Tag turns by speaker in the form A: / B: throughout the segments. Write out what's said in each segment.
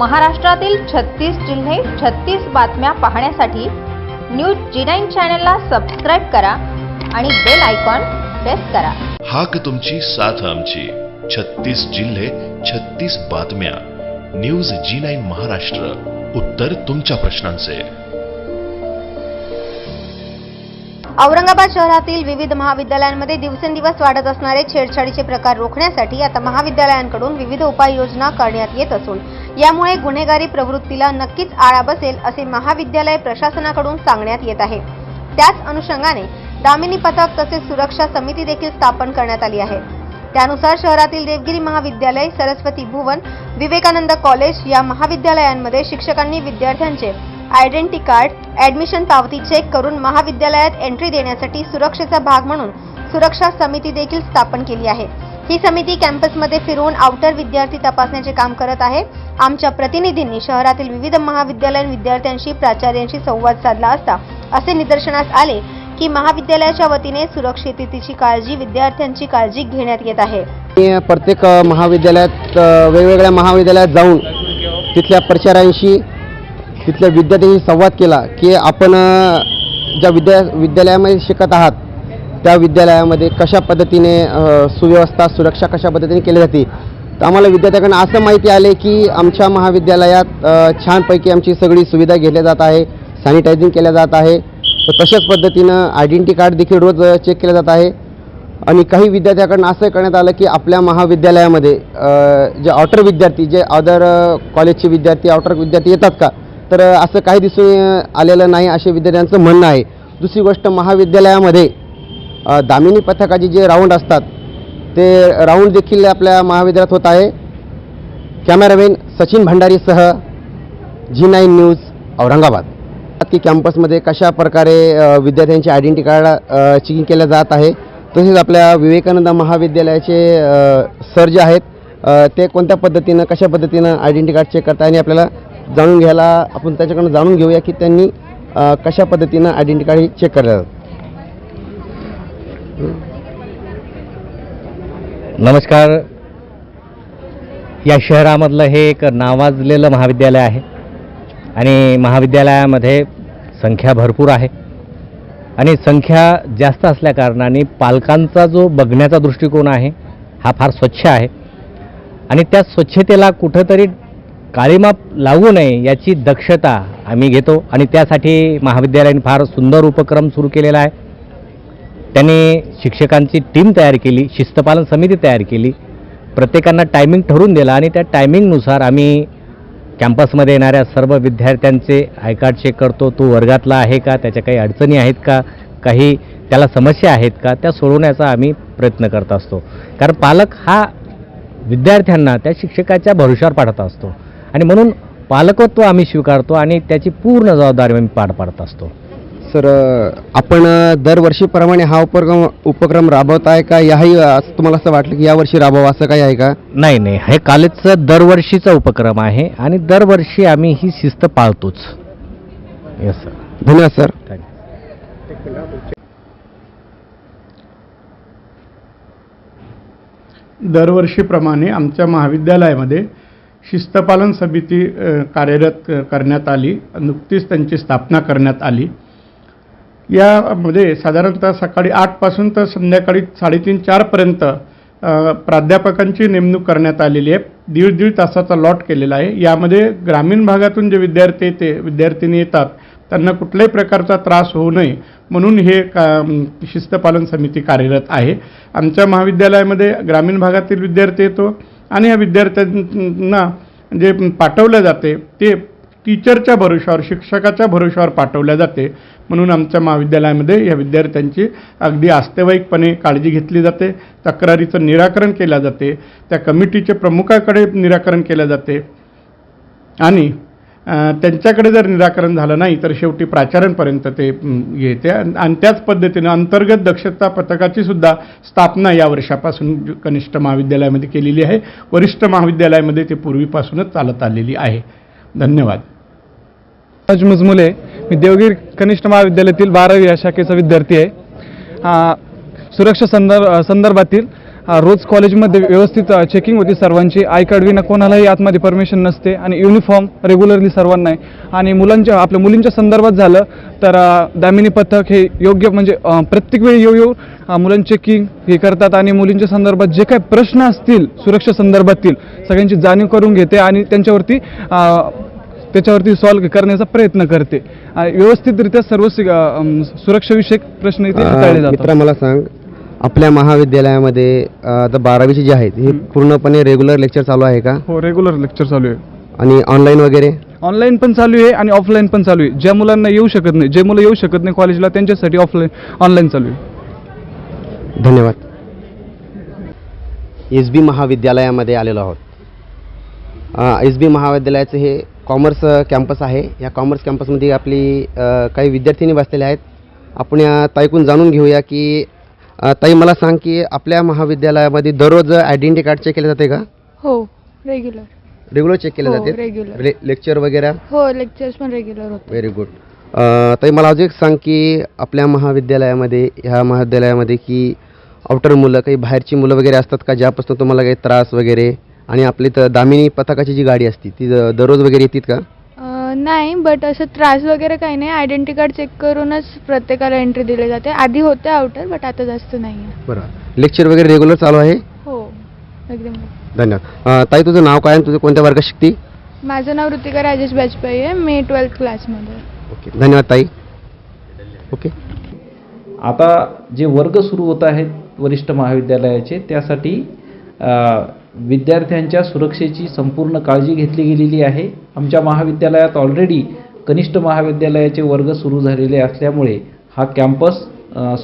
A: महाराष्ट्रातील छत्तीस जिल्हे छत्तीस बातम्या पाहण्यासाठी न्यूज जी नाईन चॅनलला सबस्क्राईब करा आणि बेल आयकॉन प्रेस करा.
B: हाक तुमची साथ आमची. छत्तीस जिल्हे छत्तीस बातम्या. News G nine Maharashtra. उत्तर तुमच्या प्रश्नांचे.
C: औरंगाबाद शहरातील विविध महाविद्यालयांमध्ये दिवसेंदिवस वाढत असणारे छेडछाडीचे प्रकार रोखण्यासाठी आता महाविद्यालयांकडून विविध उपाययोजना करण्यात येत असून यामुळे गुन्हेगारी प्रवृत्तीला नक्कीच आळा बसेल असे महाविद्यालय प्रशासनाकडून सांगण्यात येत आहे. त्याच अनुषंगाने दामिनी पथक तसेच सुरक्षा समिती देखील स्थापन करण्यात आली आहे. त्यानुसार शहरातील देवगिरी महाविद्यालय सरस्वती भुवन विवेकानंद कॉलेज या महाविद्यालयांमध्ये शिक्षकांनी विद्यार्थ्यांचे आयडेंटी कार्ड ऍडमिशन पावती चेक करून महाविद्यालयात एंट्री देण्यासाठी सुरक्षेचा भाग म्हणून सुरक्षा समिती देखील स्थापन केली आहे. ही समिती कॅम्पसमध्ये फिरवून आउटर विद्यार्थी तपासण्याचे काम करत आहे. आमच्या प्रतिनिधींनी शहरातील विविध महाविद्यालयीन विद्यार्थ्यांशी प्राचार्यांशी संवाद साधला असता. असे निदर्शनास आले की महाविद्यालयाच्या वतीने सुरक्षिततेची काळजी विद्यार्थ्यांची काळजी घेण्यात येत आहे.
D: प्रत्येक महाविद्यालयात वेगवेगळ्या महाविद्यालयात जाऊन तिथल्या प्रचारांशी तिथल्या विद्यार्थ्यांशी संवाद केला की आपण ज्या विद्या विद्यालयामध्ये शिकत आहात त्या विद्यालयामध्ये कशा पद्धतीने सुव्यवस्था सुरक्षा कशा पद्धतीने केली जाते. तर आम्हाला विद्यार्थ्यांकडून असं माहिती आले की आमच्या महाविद्यालयात छानपैकी आमची सगळी सुविधा घेतल्या जात आहे सॅनिटायझिंग केल्या जात आहे. तर तशाच पद्धतीनं आयडेंटिटी कार्ड देखील रोज चेक केलं जात आहे. आणि काही विद्यार्थ्याकडून असं करण्यात आलं की आपल्या महाविद्यालयामध्ये जे ऑटर विद्यार्थी जे अदर कॉलेजचे विद्यार्थी ऑटर विद्यार्थी येतात का? तर असं काही दिसून आलेलं नाही असे विद्यार्थ्यांचं म्हणणं आहे. दुसरी गोष्ट महाविद्यालयामध्ये दामिनी पथकाचे जे राऊंड असतात ते राऊंड देखील आपल्या महाविद्यालयात होत आहे. कॅमेरामॅन सचिन भंडारीसह जी नाईन न्यूज औरंगाबाद. की कॅम्पसमध्ये कशा प्रकारे विद्यार्थ्यांचे आयडेंटी कार्ड चेकिंग केलं जात आहे तसेच आपल्या विवेकानंद महाविद्यालयाचे सर जे आहेत ते कोणत्या पद्धतीनं कशा पद्धतीनं आयडेंटी कार्ड चेक करता आणि आपल्याला जाणून घ्यायला आपण त्याच्याकडून जाणून घेऊया की त्यांनी कशा पद्धतीनं आयडेंटी कार्ड चेक करतात.
E: नमस्कार. या शहरामधलं हे एक नावाजलेलं महाविद्यालय आहे आणि महाविद्यालयामध्ये संख्या भरपूर आहे. आणि संख्या जास्त असल्याकारणाने पालकांचा जो बघण्याचा दृष्टिकोन आहे हा फार स्वच्छ आहे. आणि त्या स्वच्छतेला कुठंतरी काळीमाप लागू नये याची दक्षता आम्ही घेतो आणि त्यासाठी महाविद्यालयाने फार सुंदर उपक्रम सुरू केलेला आहे. त्यांनी शिक्षकांची टीम तयार केली शिस्तपालन समिती तयार केली. प्रत्येकांना टायमिंग ठरवून दिला आणि त्या टायमिंगनुसार आम्ही कॅम्पसमध्ये येणाऱ्या सर्व विद्यार्थ्यांचे आय कार्ड चेक करतो तो वर्गातला आहे का त्याच्या काही अडचणी आहेत का काही त्याला समस्या आहेत का त्या सोडवण्याचा आम्ही प्रयत्न करत असतो. कारण पालक हा विद्यार्थ्यांना त्या शिक्षकाच्या भरोशावर पाठवत असतो. आणि म्हणून पालकत्व आम्ही स्वीकारतो आणि त्याची पूर्ण जबाबदारी आम्ही पार पाडत असतो.
D: सर आपण दरवर्षीप्रमाणे हा उपक्रम उपक्रम राबवत आहे का? याही तुम्हाला असं वाटलं की यावर्षी राबवा असं काही आहे का?
E: नाही नाही. हे कॉलेजचं दरवर्षीचा उपक्रम आहे आणि दरवर्षी आम्ही ही शिस्त पाळतोच. येस सर
D: धन्यवाद सर.
E: थँक्यू
F: दरवर्षीप्रमाणे आमच्या महाविद्यालयामध्ये शिस्तपालन समिती कार्यरत करण्यात आली. नुकतीच त्यांची स्थापना करण्यात आली. यामध्ये म्हणजे साधारणतः सकाळी आठपासून तर संध्याकाळी साडेतीन चारपर्यंत प्राध्यापकांची नेमणूक करण्यात आलेली आहे. दीड दीड तासाचा लॉट केलेला आहे. यामध्ये ग्रामीण भागातून जे विद्यार्थी येते विद्यार्थिनी येतात त्यांना कुठल्याही प्रकारचा त्रास होऊ नये म्हणून हे का शिस्तपालन समिती कार्यरत आहे. आमच्या महाविद्यालयामध्ये ग्रामीण भागातील विद्यार्थी येतो आणि या विद्यार्थ्यांना जे पाठवलं जाते ते टीचरच्या भरोशावर शिक्षकाच्या भरोशावर पाठवल्या जाते. म्हणून आमच्या महाविद्यालयामध्ये या विद्यार्थ्यांची अगदी आस्तेवाईकपणे काळजी घेतली जाते. तक्रारीचं निराकरण केलं जाते. त्या कमिटीचे प्रमुखाकडे निराकरण केलं जाते. आणि त्यांच्याकडे जर निराकरण झालं नाही तर शेवटी प्राचार्यांपर्यंत ते येते. आणि आणि त्याच पद्धतीनं अंतर्गत दक्षता पथकाची सुद्धा स्थापना या वर्षापासून कनिष्ठ महाविद्यालयामध्ये केलेली आहे. वरिष्ठ महाविद्यालयामध्ये ते पूर्वीपासूनच चालत आलेली आहे. धन्यवाद.
G: मनोज मुजमुले मी देवगिरी कनिष्ठ महाविद्यालयातील बारावी या शाखेचा विद्यार्थी आहे. सुरक्षा संदर्भ संदर्भातील रोज कॉलेजमध्ये व्यवस्थित चेकिंग होती सर्वांची. आय कार्ड विना कोणालाही आतमध्ये परमिशन नसते आणि युनिफॉर्म रेग्युलरली सर्वांना आहे. आणि मुलांच्या आपल्या मुलींच्या संदर्भात झालं तर दामिनी पथक हे योग्य म्हणजे प्रत्येक वेळी येऊ येऊ मुलांचे चेकिंग हे करतात आणि मुलींच्या संदर्भात जे काही प्रश्न असतील सुरक्षा संदर्भातील सगळ्यांची जाणीव करून घेते आणि त्यांच्यावरती त्याच्यावरती सॉल्व्ह करण्याचा प्रयत्न करते. व्यवस्थितरित्या सर्व सुरक्षाविषयक प्रश्न इथे हाताळले जातात.
D: मला सांग. आपल्या महाविद्यालयामध्ये आता बारावीचे जे आहेत हे पूर्णपणे रेग्युलर लेक्चर चालू आहे का?
G: हो रेग्युलर लेक्चर चालू आहे.
D: आणि ऑनलाईन वगैरे?
G: ऑनलाईन पण चालू आहे आणि ऑफलाईन पण चालू आहे. ज्या मुलांना येऊ शकत नाही जे मुलं येऊ शकत नाही कॉलेजला त्यांच्यासाठी ऑफलाईन ऑनलाईन चालू आहे.
D: धन्यवाद. एस बी महाविद्यालयामध्ये आलेलो आहोत. एस बी महाविद्यालयाचं हे कॉमर्स कॅम्पस आहे. या कॉमर्स कॅम्पसमध्ये आपली काही विद्यार्थिनी बसलेल्या आहेत. आपण या ताईकून जाणून घेऊया की ताई मला सांग की आपल्या महाविद्यालयामध्ये दररोज आयडेंटिटी कार्ड चेक केले जाते का?
H: हो रेग्युलर
D: रेग्युलर चेक केले
H: हो,
D: जाते. ले लेक्चर वगैरे?
H: हो लेक्चर्स पण रेग्युलर होते
D: व्हेरी गुड ताई मला अजून एक सांग की आपल्या महाविद्यालयामध्ये ह्या महाविद्यालयामध्ये की आउटर मुलं काही बाहेरची मुलं वगैरे असतात का? ज्यापासून तुम्हाला काही त्रास वगैरे? आणि आपली तर दामिनी पथकाची जी गाडी असती ती द- दररोज वगैरे येतात का?
H: अं, नाही बट असं त्रास वगैरे काही नाही. आयडेंटिटी कार्ड चेक करूनच प्रत्येकाला एंट्री दिली जाते. आधी होते आउटर बट आता जास्त नाही आहे
D: बरं. लेक्चर वगैरे रेग्युलर चालू आहे?
H: हो एकदम
D: धन्यवाद. अं, ताई तुझं नाव काय आणि तुझं कोणत्या वर्गात शिकती?
H: माझं नाव ऋतिका राजेश बाजपेयी आहे. मी ट्वेल्थ क्लासमध्ये आहे.
D: ओके. धन्यवाद ताई. ओके.
I: आता जे वर्ग सुरू होत आहेत वरिष्ठ महाविद्यालयाचे त्यासाठी अ, विद्यार्थ्यांच्या सुरक्षेची संपूर्ण काळजी घेतली गेलेली आहे. आमच्या महाविद्यालयात ऑलरेडी कनिष्ठ महाविद्यालयाचे वर्ग सुरू झालेले असल्यामुळे हा कॅम्पस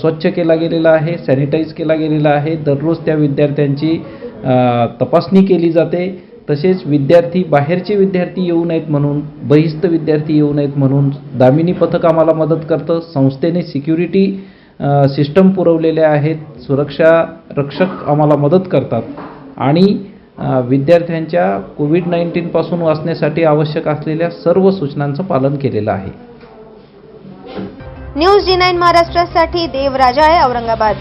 I: स्वच्छ केला गेलेला आहे सॅनिटाईज केला गेलेला आहे. दररोज त्या विद्यार्थ्यांची तपासणी केली जाते. तसेच विद्यार्थी बाहेरचे विद्यार्थी येऊ नयेत म्हणून बहिस्त विद्यार्थी येऊ नयेत म्हणून दामिनी पथक आम्हाला मदत करतं. संस्थेने सिक्युरिटी सिस्टम पुरवलेले आहेत. सुरक्षा रक्षक आम्हाला मदत करतात. आणि विद्यार्थ्यांच्या कोविड नाईन्टीनपासून वाचण्यासाठी आवश्यक असलेल्या सर्व सूचनांचं पालन केलेलं आहे.
C: न्यूज जी नाईन महाराष्ट्रासाठी देव राजाळे औरंगाबाद.